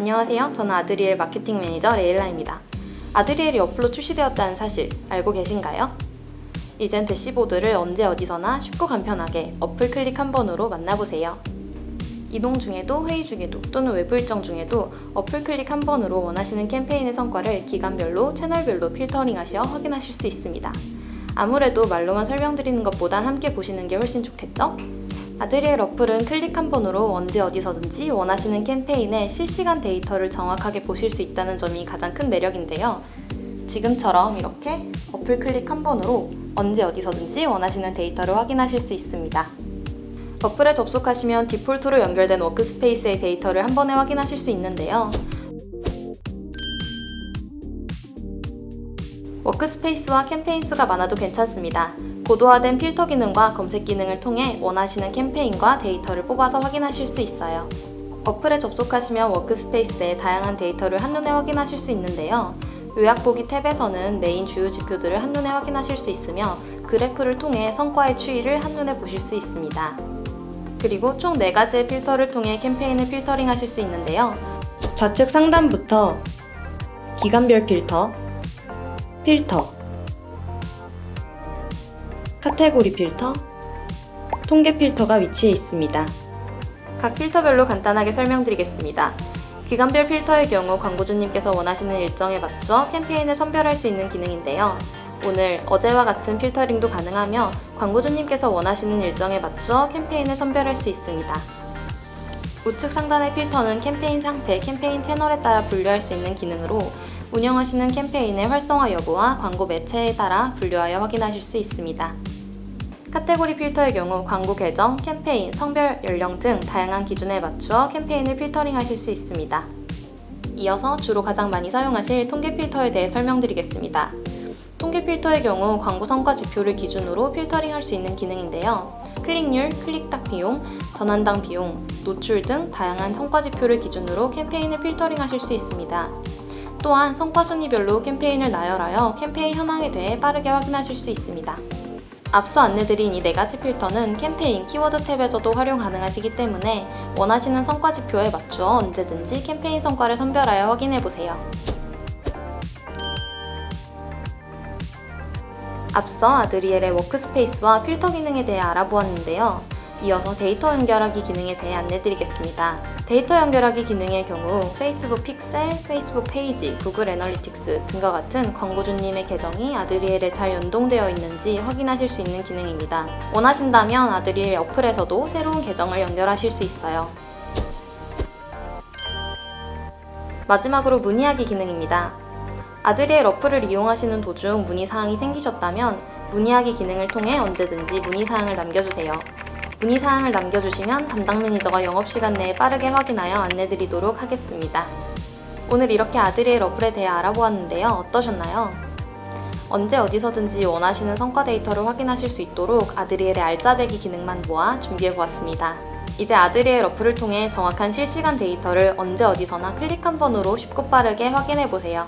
안녕하세요. 저는 아드리엘 마케팅 매니저 레일라입니다. 아드리엘이 어플로 출시되었다는 사실 알고 계신가요? 이젠 대시보드를 언제 어디서나 쉽고 간편하게 어플 클릭 한 번으로 만나보세요. 이동 중에도 회의 중에도 또는 외부 일정 중에도 어플 클릭 한 번으로 원하시는 캠페인의 성과를 기간별로 채널별로 필터링하셔 확인하실 수 있습니다. 아무래도 말로만 설명드리는 것보단 함께 보시는 게 훨씬 좋겠죠? 아드리엘 어플은 클릭 한 번으로 언제 어디서든지 원하시는 캠페인의 실시간 데이터를 정확하게 보실 수 있다는 점이 가장 큰 매력인데요. 지금처럼 이렇게 어플 클릭 한 번으로 언제 어디서든지 원하시는 데이터를 확인하실 수 있습니다. 어플에 접속하시면 디폴트로 연결된 워크스페이스의 데이터를 한 번에 확인하실 수 있는데요. 워크스페이스와 캠페인 수가 많아도 괜찮습니다. 고도화된 필터 기능과 검색 기능을 통해 원하시는 캠페인과 데이터를 뽑아서 확인하실 수 있어요. 어플에 접속하시면 워크스페이스의 다양한 데이터를 한눈에 확인하실 수 있는데요. 요약 보기 탭에서는 메인 주요 지표들을 한눈에 확인하실 수 있으며 그래프를 통해 성과의 추이를 한눈에 보실 수 있습니다. 그리고 총 4가지의 필터를 통해 캠페인을 필터링 하실 수 있는데요. 좌측 상단부터 기간별 필터, 필터, 카테고리 필터, 통계 필터가 위치해 있습니다. 각 필터별로 간단하게 설명드리겠습니다. 기간별 필터의 경우 광고주님께서 원하시는 일정에 맞춰 캠페인을 선별할 수 있는 기능인데요. 오늘 어제와 같은 필터링도 가능하며 광고주님께서 원하시는 일정에 맞춰 캠페인을 선별할 수 있습니다. 우측 상단의 필터는 캠페인 상태, 캠페인 채널에 따라 분류할 수 있는 기능으로 운영하시는 캠페인의 활성화 여부와 광고 매체에 따라 분류하여 확인하실 수 있습니다. 카테고리 필터의 경우 광고 계정, 캠페인, 성별, 연령 등 다양한 기준에 맞추어 캠페인을 필터링 하실 수 있습니다. 이어서 주로 가장 많이 사용하실 통계 필터에 대해 설명드리겠습니다. 통계 필터의 경우 광고 성과 지표를 기준으로 필터링 할 수 있는 기능인데요. 클릭률, 클릭당 비용, 전환당 비용, 노출 등 다양한 성과 지표를 기준으로 캠페인을 필터링 하실 수 있습니다. 또한 성과 순위별로 캠페인을 나열하여 캠페인 현황에 대해 빠르게 확인하실 수 있습니다. 앞서 안내드린 이 네 가지 필터는 캠페인 키워드 탭에서도 활용 가능하시기 때문에 원하시는 성과 지표에 맞추어 언제든지 캠페인 성과를 선별하여 확인해 보세요. 앞서 아드리엘의 워크스페이스와 필터 기능에 대해 알아보았는데요. 이어서 데이터 연결하기 기능에 대해 안내드리겠습니다. 데이터 연결하기 기능의 경우 페이스북 픽셀, 페이스북 페이지, 구글 애널리틱스 등과 같은 광고주님의 계정이 아드리엘에 잘 연동되어 있는지 확인하실 수 있는 기능입니다. 원하신다면 아드리엘 어플에서도 새로운 계정을 연결하실 수 있어요. 마지막으로 문의하기 기능입니다. 아드리엘 어플을 이용하시는 도중 문의사항이 생기셨다면 문의하기 기능을 통해 언제든지 문의사항을 남겨주세요. 문의사항을 남겨주시면 담당 매니저가 영업시간 내에 빠르게 확인하여 안내드리도록 하겠습니다. 오늘 이렇게 아드리엘 어플에 대해 알아보았는데요. 어떠셨나요? 언제 어디서든지 원하시는 성과 데이터를 확인하실 수 있도록 아드리엘의 알짜배기 기능만 모아 준비해보았습니다. 이제 아드리엘 어플을 통해 정확한 실시간 데이터를 언제 어디서나 클릭 한 번으로 쉽고 빠르게 확인해보세요.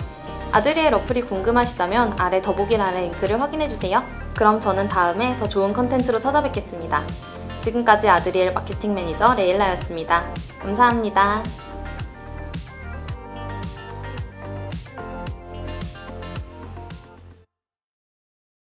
아드리엘 어플이 궁금하시다면 아래 더보기란의 링크를 확인해주세요. 그럼 저는 다음에 더 좋은 컨텐츠로 찾아뵙겠습니다. 지금까지 아드리엘 마케팅 매니저 레일라였습니다. 감사합니다.